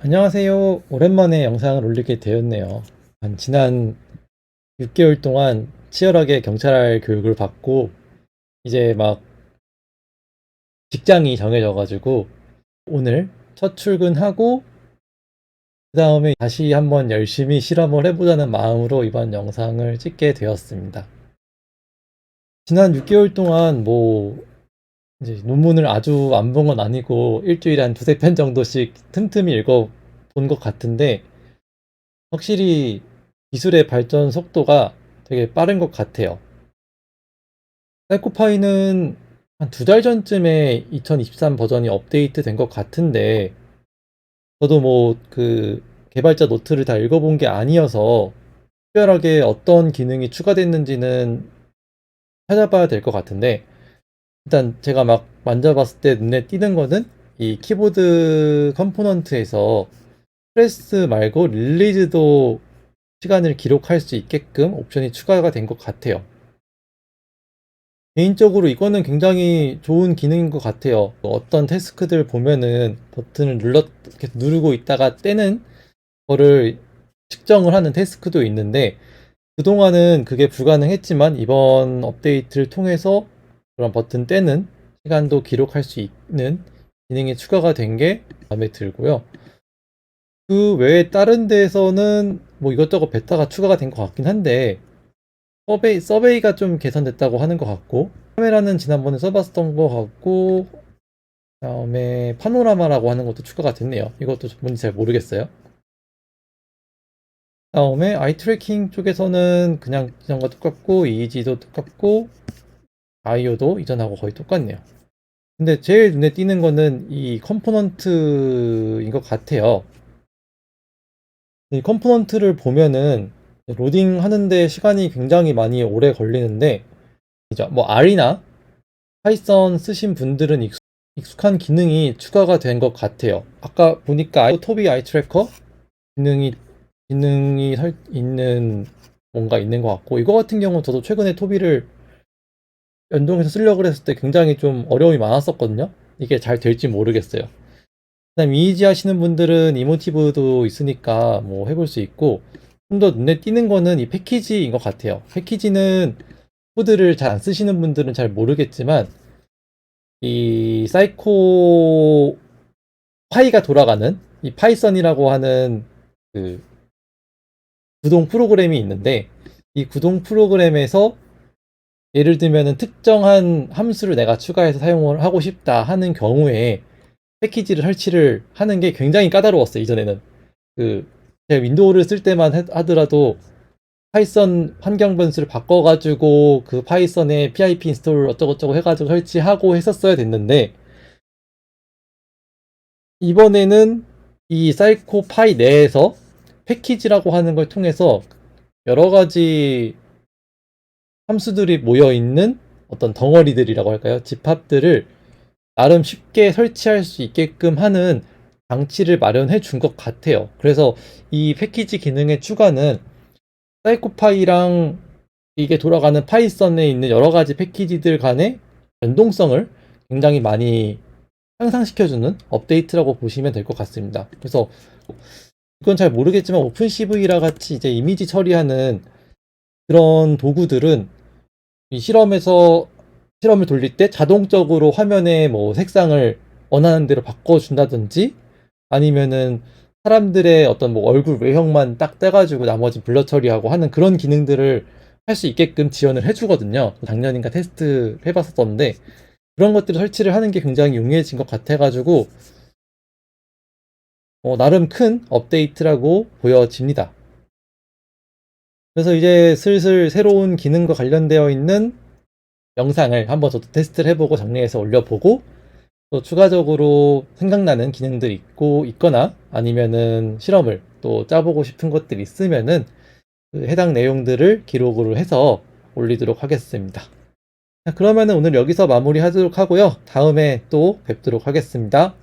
안녕하세요. 오랜만에 영상을 올리게 되었네요. 한 지난 6개월 동안 치열하게 경찰 교육을 받고 이제 막 직장이 정해져 가지고 오늘 첫 출근하고 그 다음에 다시 한번 열심히 실험을 해보자는 마음으로 이번 영상을 찍게 되었습니다. 지난 6개월 동안 뭐 이제 논문을 아주 안 본 건 아니고 일주일에 한 두세 편 정도씩 틈틈이 읽어 본 것 같은데 확실히 기술의 발전 속도가 되게 빠른 것 같아요. 사이코파이는 한 두 달 전쯤에 2023 버전이 업데이트 된 것 같은데 저도 뭐 그 개발자 노트를 다 읽어본 게 아니어서 특별하게 어떤 기능이 추가됐는지는 찾아봐야 될 것 같은데 일단 제가 막 만져봤을 때 눈에 띄는 거는 이 키보드 컴포넌트에서 프레스 말고 릴리즈도 시간을 기록할 수 있게끔 옵션이 추가가 된 것 같아요. 개인적으로 이거는 굉장히 좋은 기능인 것 같아요. 어떤 태스크들 보면은 버튼을 눌러, 이렇게 누르고 있다가 떼는 거를 측정을 하는 태스크도 있는데 그동안은 그게 불가능했지만 이번 업데이트를 통해서 그런 버튼 떼는 시간도 기록할 수 있는 기능이 추가가 된 게 마음에 들고요. 그 외에 다른 데에서는 뭐 이것저것 베타가 추가가 된 것 같긴 한데 서베이, 서베이가 좀 개선됐다고 하는 것 같고 카메라는 지난번에 써봤던 것 같고 다음에 파노라마라고 하는 것도 추가가 됐네요. 이것도 뭔지 잘 모르겠어요. 다음에 아이 트래킹 쪽에서는 그냥 이전과 똑같고 이지도 똑같고 아이오도 이전하고 거의 똑같네요. 근데 제일 눈에 띄는 거는 이 컴포넌트인 것 같아요. 이 컴포넌트를 보면은 로딩 하는데 시간이 굉장히 많이 오래 걸리는데 이제 뭐 R이나 파이썬 쓰신 분들은 익숙, 익숙한 기능이 추가가 된 것 같아요. 아까 보니까 토비 아이 트래커 기능이 기능이 설, 있는 뭔가 있는 것 같고 이거 같은 경우 저도 최근에 토비를 연동해서 쓰려고 했을 때 굉장히 좀 어려움이 많았었거든요. 이게 잘 될지 모르겠어요. 그다음 이지 하시는 분들은 이모티브도 있으니까 뭐 해볼 수 있고 좀 더 눈에 띄는 거는 이 패키지인 것 같아요. 패키지는 코드를 잘 안 쓰시는 분들은 잘 모르겠지만 이 사이코 파이가 돌아가는 이 파이썬이라고 하는 그 구동 프로그램이 있는데 이 구동 프로그램에서 예를 들면은 특정한 함수를 내가 추가해서 사용을 하고 싶다 하는 경우에 패키지를 설치를 하는 게 굉장히 까다로웠어요 이전에는. 그 제가 윈도우를 쓸 때만 하더라도 파이썬 환경 변수를 바꿔가지고 그 파이썬에 pip 인스톨 어쩌고저쩌고 해가지고 설치하고 했었어야 됐는데 이번에는 이 사이코 파이 내에서 패키지라고 하는 걸 통해서 여러 가지 함수들이 모여 있는 어떤 덩어리들이라고 할까요? 집합들을 나름 쉽게 설치할 수 있게끔 하는 장치를 마련해 준 것 같아요. 그래서 이 패키지 기능의 추가는 사이코파이랑 이게 돌아가는 파이썬에 있는 여러 가지 패키지들 간의 연동성을 굉장히 많이 향상시켜주는 업데이트라고 보시면 될 것 같습니다. 그래서 이건 잘 모르겠지만 오픈CV라 같이 이제 이미지 처리하는 그런 도구들은 이 실험에서 실험을 돌릴 때 자동적으로 화면에 뭐 색상을 원하는 대로 바꿔준다든지 아니면은 사람들의 어떤 뭐 얼굴 외형만 딱 떼가지고 나머지 블러 처리하고 하는 그런 기능들을 할 수 있게끔 지원을 해주거든요. 작년인가 테스트 해봤었는데 그런 것들을 설치를 하는 게 굉장히 용이해진 것 같아가지고 어, 나름 큰 업데이트라고 보여집니다. 그래서 이제 슬슬 새로운 기능과 관련되어 있는 영상을 한번 저도 테스트를 해보고 정리해서 올려보고 또 추가적으로 생각나는 기능들이 있고 있거나 아니면은 실험을 또 짜보고 싶은 것들이 있으면은 그 해당 내용들을 기록으로 해서 올리도록 하겠습니다. 그러면은 오늘 여기서 마무리하도록 하고요. 다음에 또 뵙도록 하겠습니다.